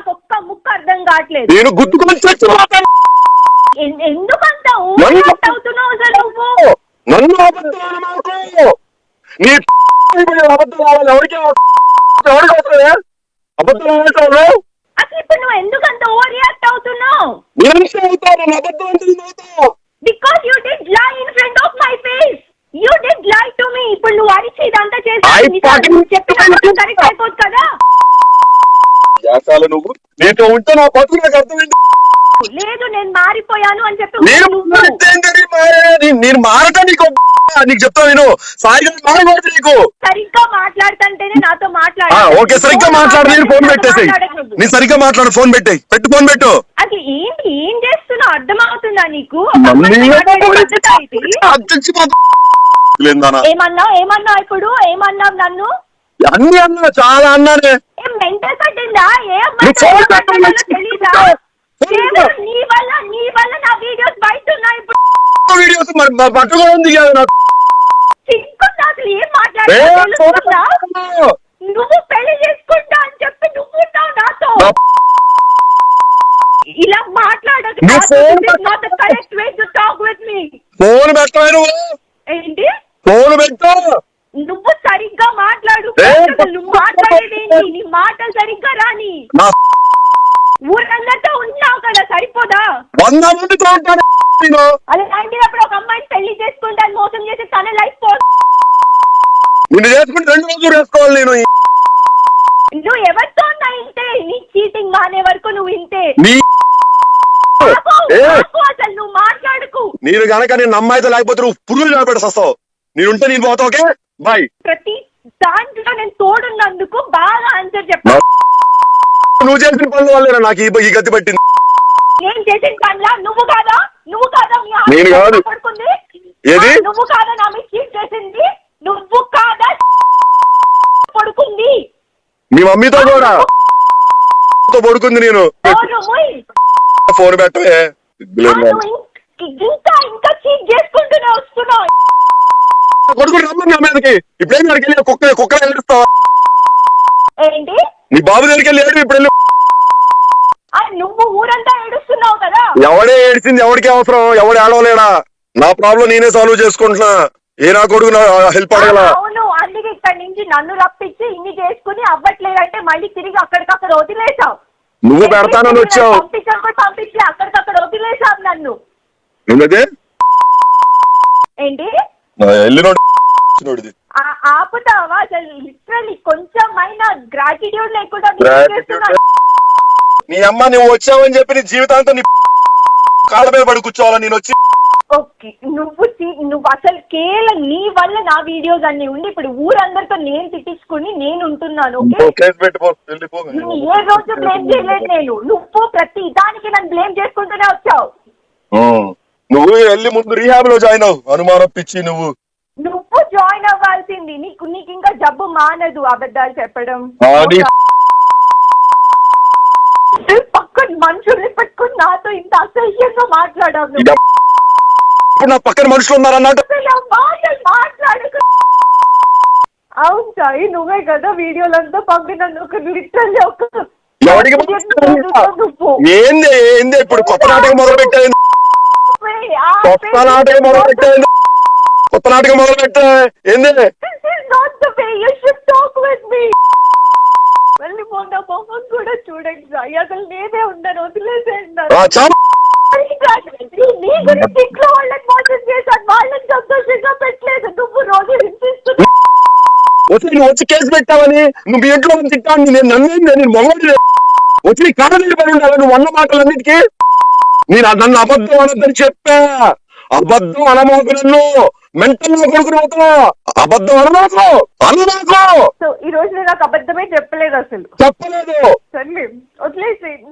నాకు ఒక్క ముక్క అర్థం కావట్లేదు. నేను గుద్దుకొని చచ్చిపోతాను ఎందుకంత అవుతున్నావు అసలు నువ్వు? నన్ను అబద్ధాలు మాకు నీ ఇప్పుడు అబద్ధాలు ఆడాలి. ఎవరికి ఎవరికి అవసరమే అబద్ధాలు ఆడతాను అసలు ఇప్పుడు నువ్వు ఎందుకంత ఓవర్ అవుతున్నావు? నేను అవుతాను నన్ను అబద్ధం అంటే నేను because you did lie in front of my face you did lie to me ఇప్పుడు నువ్వు అరిచి ఇదంతా చేసి fucking- చెప్పిన కరెక్ట్ అయిపోదు కదా? యాసాలు నువ్వు నీతో ఉంటే నా బతుకు నాకు అర్థమైంది లేదు నేను మారిపోయాను అని చెప్పి నేను? నేను మారటం నీకు నీకు చెప్తా నేను సాయి గారు మారకూడదు నీకు సరిగ్గా మాట్లాడుతుంటేనే నాతో మాట్లాడు ఓకే సరిగ్గా మాట్లాడు నేను ఫోన్ పెట్టేసి నీ సరిగ్గా మాట్లాడు ఫోన్ పెట్టేయి పెట్టు ఫోన్ పెట్టు అది ఏంటి ఏం చేస్తున్నావు నీకు మమ్మీ పద్ధత ఇది? లేదానా ఏమన్నావు ఏమన్నావు ఇప్పుడు ఏమన్నావు నన్ను అన్ని అన్నా చాలా అన్నానే వీడియోస్ మరి కూడా ఉంది కదా నాకు. నువ్వు పెళ్ళి చేసుకుంటా అని చెప్పి నువ్వు నాతో. ఇలా మాట్లాడదు ఫోన్ పెట్టవే నువ్వు? ఏంటి? ఫోన్ పెట్టు. నువ్వు సరిగ్గా మాట్లాడు ఏ, అసలు నువ్వు మాట్లాడేదేంటి? నీ మాటలు సరిగ్గా రాని. ఉన్నావు కదా సరిపోదా? వంద మందితో ఉంటాను నేను. అలాంటినప్పుడు ఒక అమ్మాయిని పెళ్ళి చేసుకుంటాను మోసం చేసి తన లైఫ్ పో నిన్ను చేసుకుంటే రెండు రోజులు వేసుకోవాలి నేను. నువ్వు ఎవరితో ఉన్నా ఇంతే. నీ చీటింగ్ మానే వరకు నువ్వు ఇంతే. అసలు నువ్వు మాట్లాడుకు. నేను గనక నేను నమ్మాయితే లేకపోతే నువ్వు పురుగులు నిలబెట్టి వస్తావు. నేనుంటే నేను పోతా ఓకే? బాయ్ ప్రతి దాంట్లో నేను తోడున్నందుకు బాగా ఆన్సర్ చెప్పా నువ్వు చేసిన పనుల వల్ల నాకు ఈ ఈ గతి పట్టింది. నేను చేసిన పనిలా? నువ్వు కాదా? నువ్వు కాదా మీ ఆవిడ నేను కాదు. పడుకుంది? ఏది? ఆ, నువ్వు కాదా నా మీద చీట్ చేసింది? నువ్వు కాదా పడుకుంది? మీ మమ్మీతో కూడా. తో పడుకుంది నేను? ఫోన్ పెట్టవే. ఆ, నువ్వు ఇం- ఇంకా ఇంకా చీట్ చేసుకుంటూనే వస్తున్నావు. కొడుకుని రమ్మని నా మీదకి ఇప్పుడేం అక్కడికి వెళ్ళి కుక్క ఏంటి? నీ బాబు దగ్గరికి వెళ్ళి ఏడు ఇప్పుడు వెళ్ళి. ఆ, నువ్వు ఊరంతా ఏడుస్తున్నావు కదా? ఎవడే ఏడిచింది ఎవడికి అవసరం? ఎవడు ఏడవలేడా? నా ప్రాబ్లం నేనే సాల్వ్ చేసుకుంటున్నా. ఏ నా కొడుకు నా హెల్ప్ అడగల? అవును. అందుకే ఇక్కడ నుంచి నన్ను రప్పించి ఇన్ని చేసుకుని అవ్వట్లేదంటే మళ్ళీ తిరిగి అక్కడికక్కడ వదిలేసావు నువ్వు పెడతానని వచ్చావు? పంపించి అక్కడికక్కడ వదిలేసావు నన్ను. ఏంటది ఏంటి? వెళ్ళినోడు ఆ- ఆపుతావా? అసలు లిటరలీ కొంచెమైనా గ్రాటిట్యూడ్ లేకుండా Gratitude. చేస్తున్నావు. నీ అమ్మ నువ్వు వచ్చావని చెప్పి నీ జీవితాంతం నీ కాళ్ళ మీద పడి కూర్చోవాలా నేను వచ్చి? ఓకే నువ్వు తి- నువ్వు అసలు కేవలం నీ వల్ల నా వీడియోస్ అన్ని ఉండి ఇప్పుడు ఊరందరితో నేను తిట్టించుకుని నేను ఉంటున్నాను ఓకే? కేసు పెట్టిపో వెళ్ళిపో. నువ్వు ఏ రోజు బ్లేమ్ చేయలేదు నేను. నువ్వు ప్రతి దానికి నన్ను బ్లేమ్ చేసుకుంటూనే వచ్చావు. నువ్వు వెళ్ళి ముందు రీహాబ్లో జాయిన్ అవ్వు. అనుమానం పిచ్చి నువ్వు. నువ్వు జాయిన్ అవ్వాల్సింది. నీకు నీకు ఇంకా జబ్బు మానదు అబద్ధాలు చెప్పడం. పక్కన మనుషుల్ని పెట్టుకుని నాతో ఇంత అసహ్యంగా మాట్లాడావు నా పక్కన మనుషులు ఉన్నారన్నట్టు. మాట్లాడకు. అవును సాయి నువ్వే కదా వీడియోలంతా పంపిన ఒక లిటరల్లీ ఒక ఏంది ఏంది ఇప్పుడు కొత్త నాటకం మొదలు పెట్టాను కొత్త నాటకం మొదలు పెట్టాను కొత్త నాటకం మొదలు పెట్టా ఏంది. మళ్ళీ మొన్న మొహం కూడా చూడండి అసలు నేనే ఉన్నాను వదిలేసేయండి ఆ, చాలు. నీ గురించి ఇంట్లో వాళ్ళని మోసం చేశాను. వాళ్ళని సంతోషంగా పెట్టలేదు. నువ్వు రోజు హింసిస్తున్నావు. వచ్చి నువ్వు వచ్చి కేసు పెట్టావని నువ్వు ఇంట్లో తిట్టాను నేను నమ్మేది నేను మొగోడి వచ్చి మీద పడి ఉండాలి. నువ్వు అన్న మాటలన్నిటికీ నేను నన్ను అబద్ధం అనొద్దని చెప్పా. అబద్ధం అనమాకు నన్ను. మెంటల్ కొడుకుని అవుతావు అబద్ధం అనమాకు. అనమాకు. సో ఈ రోజు నేను నాకు అబద్ధమే చెప్పలేదు అసలు. చెప్పలేదు. సర్లే వదిలేసి